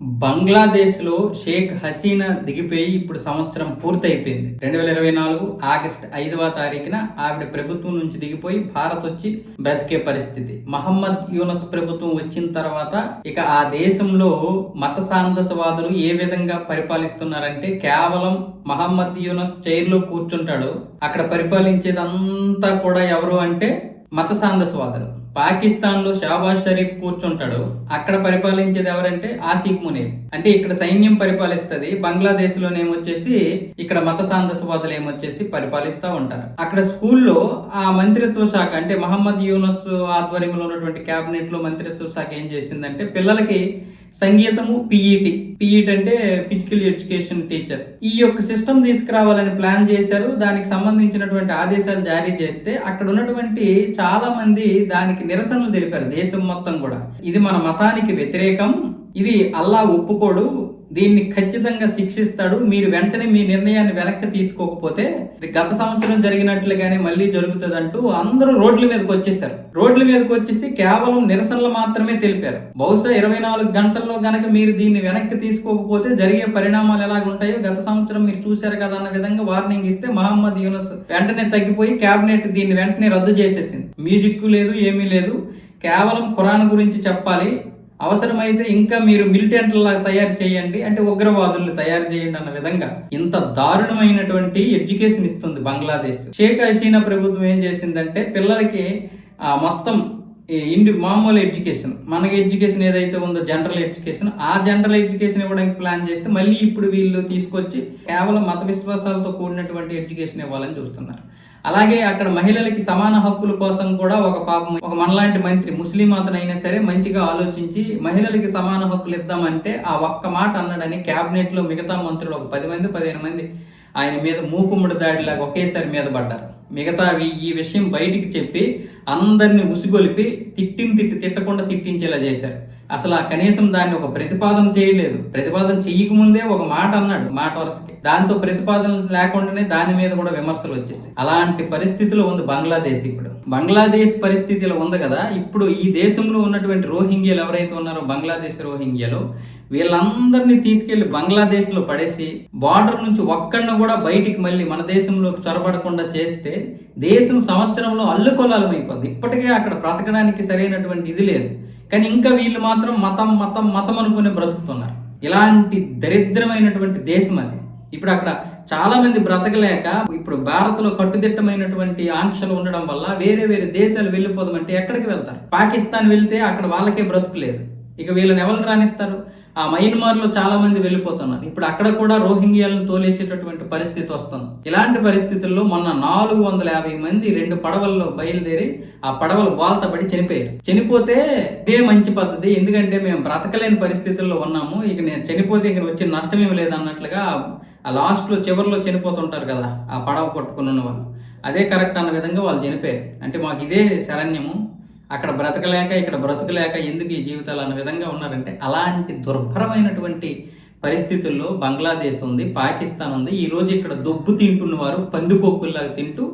బంగ్లాదేశ్లో షేక్ హసీనా దిగిపోయి ఇప్పుడు సంవత్సరం పూర్తయిపోయింది. రెండు వేల ఇరవై నాలుగు ఆగస్ట్ ఐదవ తారీఖున ఆవిడ ప్రభుత్వం నుంచి దిగిపోయి భారత్ వచ్చి బ్రతికే పరిస్థితి. మహమ్మద్ యూనస్ ప్రభుత్వం వచ్చిన తర్వాత ఇక ఆ దేశంలో మత సాందసవాదులు ఏ విధంగా పరిపాలిస్తున్నారంటే కేవలం మహమ్మద్ యూనస్ చైర్లో కూర్చుంటాడు. అక్కడ పరిపాలించేదంతా కూడా ఎవరు అంటే మత సాందసవాదులు. పాకిస్తాన్లో షాబాజ్ షరీఫ్ కూర్చుంటాడు. అక్కడ పరిపాలించేది ఎవరంటే ఆసిఫ్ మునీర్. అంటే ఇక్కడ సైన్యం పరిపాలిస్తుంది బంగ్లాదేశ్ లోనేమొచ్చేసి ఇక్కడ మత సాందసవాదులు ఏమొచ్చేసి పరిపాలిస్తూ ఉంటారు. అక్కడ స్కూల్లో ఆ మంత్రిత్వ శాఖ అంటే మహమ్మద్ యూనస్ ఆధ్వర్యంలో ఉన్నటువంటి క్యాబినెట్లో మంత్రిత్వ శాఖ ఏం చేసిందంటే పిల్లలకి సంగీతము పిఈటి పిఈటి అంటే ఫిజికల్ ఎడ్యుకేషన్ టీచర్ ఈ యొక్క సిస్టమ్ తీసుకురావాలని ప్లాన్ చేశారు. దానికి సంబంధించినటువంటి ఆదేశాలు జారీ చేస్తే అక్కడ ఉన్నటువంటి చాలా మంది దానికి నిరసనలు తెలిపారు దేశం మొత్తం కూడా. ఇది మన మతానికి వ్యతిరేకం. ఇది అల్లా ఒప్పుకోడు. దీన్ని ఖచ్చితంగా శిక్షిస్తాడు. మీరు వెంటనే మీ నిర్ణయాన్ని వెనక్కి తీసుకోకపోతే గత సంవత్సరం జరిగినట్లుగానే మళ్ళీ జరుగుతుందంటూ అందరూ రోడ్ల మీదకి వచ్చేసారు రోడ్ల మీదకి వచ్చేసి కేవలం నిరసనలు మాత్రమే తెలిపారు. బహుశా ఇరవై నాలుగు గంటల్లో గనక మీరు దీన్ని వెనక్కి తీసుకోకపోతే జరిగే పరిణామాలు ఎలాగ ఉంటాయో గత సంవత్సరం మీరు చూశారు కదా అన్న విధంగా వార్నింగ్ ఇస్తే మహమ్మద్ యూనస్ వెంటనే తగ్గిపోయి కేబినెట్ దీన్ని వెంటనే రద్దు చేసేసింది. మ్యూజిక్ లేదు ఏమీ లేదు. కేవలం ఖురాన్ గురించి చెప్పాలి. అవసరమైతే ఇంకా మీరు మిలిటెంట్లా తయారు చేయండి అంటే ఉగ్రవాదుల్ని తయారు చేయండి అన్న విధంగా ఇంత దారుణమైనటువంటి ఎడ్యుకేషన్ ఇస్తుంది బంగ్లాదేశ్. షేక్ హసీనా ప్రభుత్వం ఏం చేసిందంటే పిల్లలకి ఆ మొత్తం ఇండి మామూలు ఎడ్యుకేషన్. మనకి ఎడ్యుకేషన్ ఏదైతే ఉందో జనరల్ ఎడ్యుకేషన్ ఆ జనరల్ ఎడ్యుకేషన్ ఇవ్వడానికి ప్లాన్ చేస్తే మళ్ళీ ఇప్పుడు వీళ్ళు తీసుకొచ్చి కేవలం మత విశ్వాసాలతో కూడినటువంటి ఎడ్యుకేషన్ ఇవ్వాలని చూస్తున్నారు. అలాగే అక్కడ మహిళలకి సమాన హక్కుల కోసం కూడా ఒక పాపం ఒక మనలాంటి మంత్రి ముస్లిం అతనైనా సరే మంచిగా ఆలోచించి మహిళలకి సమాన హక్కులు ఇద్దామంటే ఆ ఒక్క మాట అన్నాడని క్యాబినెట్లో మిగతా మంత్రులు ఒక పది మంది పదిహేను మంది ఆయన మీద మూకుమ్మడి దాడిలాగా ఒకేసారి మీద పడ్డారు. మిగతావి ఈ విషయం బయటికి చెప్పి అందరిని ఉసిగొలిపి తిట్టిని తిట్టి తిట్టకుండా తిట్టించేలా చేశారు. అసలు ఆ కనీసం దాన్ని ఒక ప్రతిపాదన చేయలేదు. ప్రతిపాదన చెయ్యక ముందే ఒక మాట అన్నాడు మాట వరుసకి. దాంతో ప్రతిపాదన లేకుండానే దాని మీద కూడా విమర్శలు వచ్చేసాయి. అలాంటి పరిస్థితిలో ఉంది బంగ్లాదేశ్ ఇప్పుడు. బంగ్లాదేశ్ పరిస్థితిలో ఉంది కదా ఇప్పుడు ఈ దేశంలో ఉన్నటువంటి రోహింగ్యాలు ఎవరైతే ఉన్నారో బంగ్లాదేశ్ రోహింగ్యాలు వీళ్ళందరినీ తీసుకెళ్ళి బంగ్లాదేశ్లో పడేసి బార్డర్ నుంచి ఒక్కడిని కూడా బయటికి మళ్ళీ మన దేశంలోకి చొరబడకుండా చేస్తే దేశం సంవత్సరంలో అల్లుకొలాలమైపోతుంది ఇప్పటికే అక్కడ బ్రతకడానికి సరైనటువంటి ఇది లేదు. కానీ ఇంకా వీళ్ళు మాత్రం మతం మతం మతం అనుకునే బ్రతుకుతున్నారు. ఇలాంటి దరిద్రమైనటువంటి దేశం అది. ఇప్పుడు అక్కడ చాలా మంది బ్రతకలేక ఇప్పుడు భారత్లో కట్టుదిట్టమైనటువంటి ఆంక్షలు ఉండడం వల్ల వేరే వేరే దేశాలు వెళ్ళిపోదామంటే ఎక్కడికి వెళ్తారు? పాకిస్తాన్ వెళ్తే అక్కడ వాళ్ళకే బ్రతుకులేదు. ఇక వీళ్ళని ఎవరు రాణిస్తారు ఆ మయన్మార్లో చాలా మంది వెళ్ళిపోతున్నారు. ఇప్పుడు అక్కడ కూడా రోహింగ్యాలను తోలేసేటటువంటి పరిస్థితి వస్తుంది. ఇలాంటి పరిస్థితుల్లో మొన్న నాలుగు వందల యాభై మంది రెండు పడవల్లో బయలుదేరి ఆ పడవలు బాల్త పడి చనిపోయారు. చనిపోతే ఇదే మంచి పద్ధతి. ఎందుకంటే మేము బ్రతకలేని పరిస్థితుల్లో ఉన్నాము. ఇక నేను చనిపోతే ఇంక వచ్చిన నష్టం ఏమి లేదన్నట్లుగా ఆ లాస్ట్లో చివరిలో చనిపోతుంటారు కదా ఆ పడవ పట్టుకున్న ఉన్న వాళ్ళు. అదే కరెక్ట్ అన్న విధంగా వాళ్ళు చనిపోయారు. అంటే మాకు ఇదే శరణ్యము. అక్కడ బ్రతకలేక ఇక్కడ బ్రతకలేక ఎందుకు ఈ జీవితాలు అన్న విధంగా ఉన్నారంటే అలాంటి దుర్భరమైనటువంటి పరిస్థితుల్లో బంగ్లాదేశ్ ఉంది పాకిస్తాన్ ఉంది. ఈరోజు ఇక్కడ దొబ్బు తింటున్న వారు పందికొక్కుల్లాగా తింటూ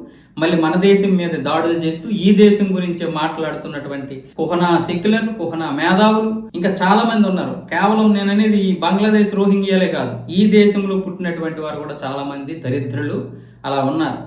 మళ్ళీ మన దేశం మీద దాడులు చేస్తూ ఈ దేశం గురించే మాట్లాడుతున్నటువంటి కుహనా సెక్యులర్లు కుహనా మేధావులు ఇంకా చాలా మంది ఉన్నారు. కేవలం నేను అనేది ఈ బంగ్లాదేశ్ రోహింగ్యాలే కాదు ఈ దేశంలో పుట్టినటువంటి వారు కూడా చాలా మంది దరిద్రులు అలా ఉన్నారు.